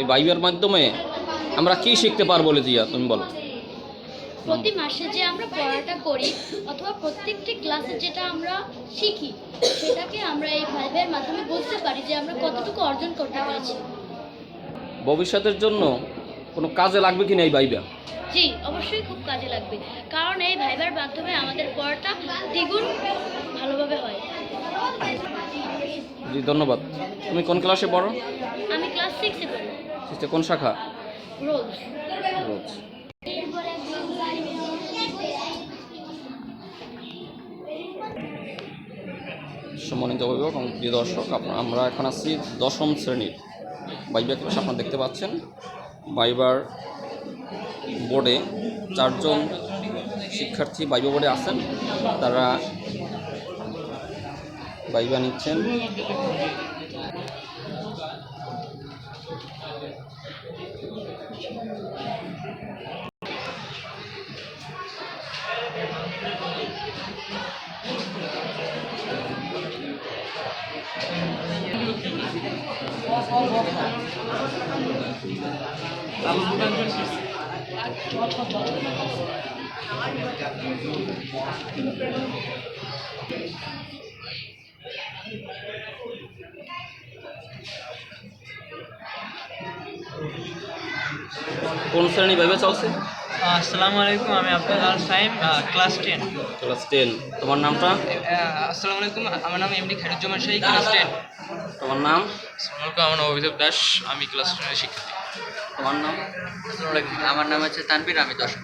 এই বাইবের মাধ্যমে আমরা কি শিখতে পারব লিজিয়া তুমি বলো। প্রতি মাসে যে আমরা পড়াটা করি অথবা প্রত্যেকটি ক্লাসে যেটা আমরা শিখি সেটাকে আমরা এই ভাইবের মাধ্যমে বুঝতে পারি যে আমরা কতটুকু অর্জন করতে পেরেছি। ভবিষ্যতের জন্য কোনো কাজে লাগবে কি না এই বাইবা জি অবশ্যই খুব কাজে লাগবে। কারণ এই ভাইবার মাধ্যমে আমাদের পড়াটা দ্বিগুণ ভালোভাবে হয়। জি ধন্যবাদ। তুমি কোন ক্লাসে পড়ো? আমি ক্লাস সিক্সে পড়ি। সিস্টে কোন শাখা? রোজ। রোজ। সম্মানিত অভিভাবক এবং প্রিয় দর্শক আমরা এখন আছি দশম শ্রেণির বাইবা ক্লাস। আপনারা দেখতে পাচ্ছেন বাইবার বোর্ডে চারজন শিক্ষার্থী বাইবা বোর্ডে আছেন। তারা বাইবা নিচ্ছেন। কোন শ্রেণি বাইবা চলছে? আসসালামু আলাইকুম আমি Abdul Al Saim class ten class ten তোমার নামটা? আসসালামু আলাইকুম আমার নাম MD Khaliduzzaman Shahi class ten তোমার নাম? আসসালামু আমার নাম অভিযোগ দাস আমি ক্লাস টেনের শিক্ষার্থী। তোমার নাম? আসসালামু আলাইকুম আমার নাম হচ্ছে তানবির আমি দশম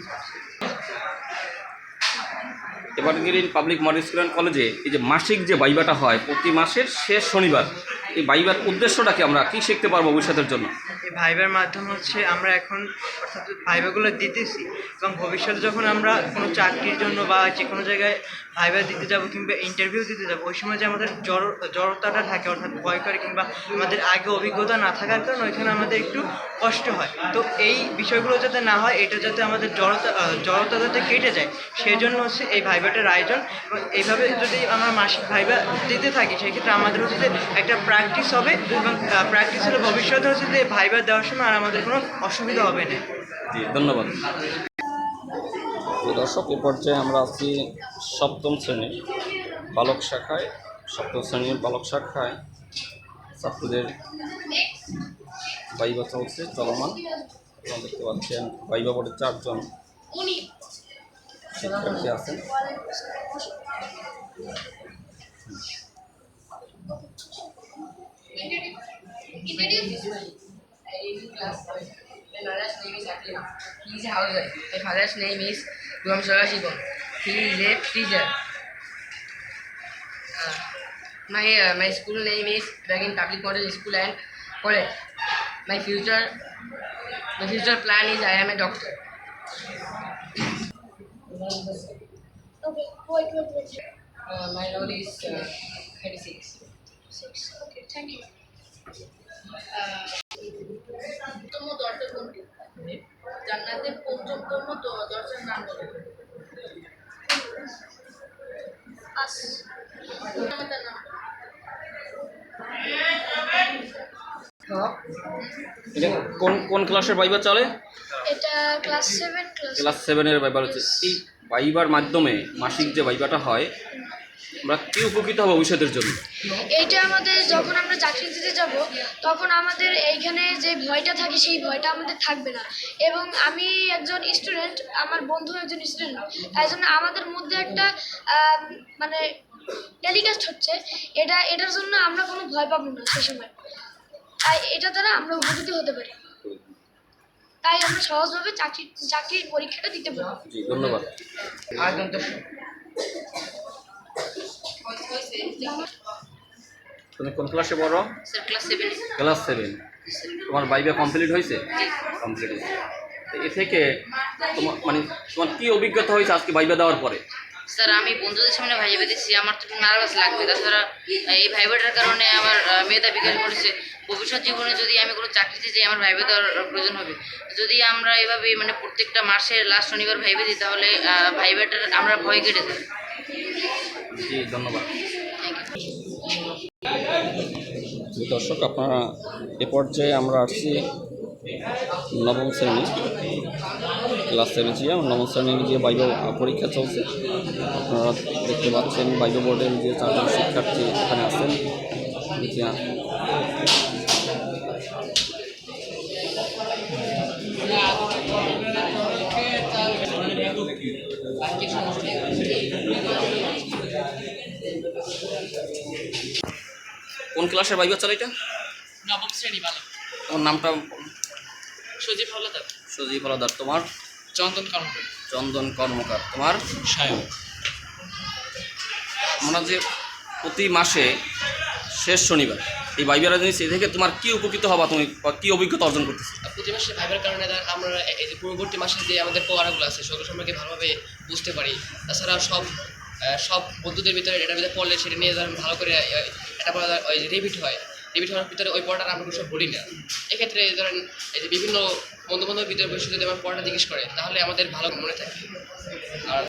এবার Green Public Model School and কলেজে এই যে মাসিক যে বাইবাটা হয় প্রতি মাসের শেষ শনিবার এই বাইবার উদ্দেশ্যটা কি? আমরা কি শিখতে পারব ভবিষ্যতের জন্য? ভাইবার মাধ্যম হচ্ছে আমরা এখন অর্থাৎ ভাইবাগুলো দিতেছি এবং ভবিষ্যতে যখন আমরা কোনো চাকরির জন্য বা যে কোনো জায়গায় ভাইবা দিতে যাব কিংবা ইন্টারভিউ দিতে যাব, ওই সময় যে আমাদের জড়, জড়তাটা থাকে, অর্থাৎ ভয় করে কিংবা আমাদের আগে অভিজ্ঞতা না থাকার কারণে ওইখানে আমাদের একটু কষ্ট হয়। তো এই বিষয়গুলো যাতে না হয়, এটা যাতে আমাদের জড়তা জড়তা যাতে কেটে যায় সেই জন্য হচ্ছে এই ভাইবাটার আয়োজন। এবং এইভাবে যদি আমরা মাসিক ভাইবা দিতে থাকি, সেক্ষেত্রে আমাদের হচ্ছে একটা প্র্যাকটিস হবে এবং প্র্যাকটিস হলে ভবিষ্যতে হচ্ছে যে ভাইবা দেওয়ার সময় আর আমাদের কোনো অসুবিধা হবে না। জি ধন্যবাদ। দর্শক এ পর্যায়ে আমরা আছি সপ্তম শ্রেণির বালক শাখায় সপ্তম শ্রেণির বালক শাখায়। ছাত্রদের বাইবা চলছে চলমান। এবং দেখতে পাচ্ছেন বাইবা বোর্ডের চারজন শিক্ষার্থী আছেন। My mother's name is Akhil. He is a housewife. My father's name is Guram Sara He is a teacher. Uh, my uh, my school name is Dragon Public Model School and College. My future my future plan is I am a doctor. Okay, wait, wait, wait. Uh, my roll is uh, 36. Six. Okay, thank you. তম দরজা কোনটি? জান্নাতের পঞ্চমতম দরজার নাম এটা কোন কোন ক্লাসের বাইবা চলে? এটা ক্লাস সেভেন ক্লাস ক্লাস সেভেনের বাইবার হচ্ছে। এই বাইবার মাধ্যমে মাসিক যে বাইবাটা হয় আমরা কি উপকৃত হব ভবিষ্যতের জন্য? এইটা আমাদের যখন আমরা চাকরি দিতে যাব তখন আমাদের এইখানে যে ভয়টা থাকে সেই ভয়টা আমাদের থাকবে না। এবং আমি একজন স্টুডেন্ট আমার বন্ধু একজন স্টুডেন্ট তাই জন্য আমাদের মধ্যে একটা মানে টেলিকাস্ট হচ্ছে। এটা এটার জন্য আমরা কোনো ভয় পাবো না সে সময়। তাই এটা দ্বারা আমরা উপকৃত হতে পারি। তাই আমরা সহজভাবে চাকরি চাকরির পরীক্ষাটা দিতে পারব। ধন্যবাদ। তুমি কোন ক্লাসে পড়ো? স্যার ক্লাস সেভেন তোমার বাইবা কমপ্লিট হয়েছে? কমপ্লিট হয়েছে। এ থেকে তোমার মানে তোমার কি অভিজ্ঞতা হয়েছে আজকে বাইবা দেওয়ার পরে? স্যার আমি বন্ধুদের সামনে ভাইবা দিচ্ছি আমার তো নার্ভাস লাগবে। তাছাড়া এই ভাইবাটার কারণে আমার মেধা বিকাশ করেছে ভবিষ্যৎ জীবনে যদি আমি কোনো চাকরিতে যাই আমার ভাইবা দেওয়ার প্রয়োজন হবে। যদি আমরা এভাবে মানে প্রত্যেকটা মাসের লাস্ট শনিবার ভাইবা দিই তাহলে ভাইবাটার আমরা ভয় কেটে যাই। জি ধন্যবাদ। দর্শক, আপনারা এ পর্যায়ে আমরা আসছি নবম শ্রেণি ক্লাস সেভেন ছিল নবম শ্রেণির যে বাইব পরীক্ষা চলছে, আপনারা দেখতে পাচ্ছেন বাইব বোর্ডের যে চারজন শিক্ষার্থী এখানে আছেন। কোন ক্লাসের বাইব চলে এটা? নবম শ্রেণি ভালো তোমার নামটা? সজীব হলদার সজীব হলাদার তোমার? চন্দন কর্মকার। চন্দন কর্মকার তোমার? সায়ন। আমরা যে প্রতি মাসে শেষ শনিবার এই বাইবেরা জিনিস এ থেকে তোমার কি উপকৃত হবা তুমি কি অভিজ্ঞতা অর্জন করতেছো? প্রতি মাসে ভাইবার কারণে আমরা এই যে পূর্ববর্তী মাসে যে আমাদের পড়াগুলো আছে সেগুলো সম্পর্কে ভালোভাবে বুঝতে পারি। তাছাড়া সব সব বন্ধুদের ভিতরে এটার ভিতরে পড়লে সেটা নিয়ে ভালো করে পড়া ওই যে রিপিট হয়, রিপিট হওয়ার ভিতরে ওই পড়াটা আমরা কিছু পড়ি না। এক্ষেত্রে ধরেন এই যে বিভিন্ন বন্ধু বান্ধবের ভিতরে বসে যদি আমার পড়াটা জিজ্ঞেস করে, তাহলে আমাদের ভালো মনে থাকে। আর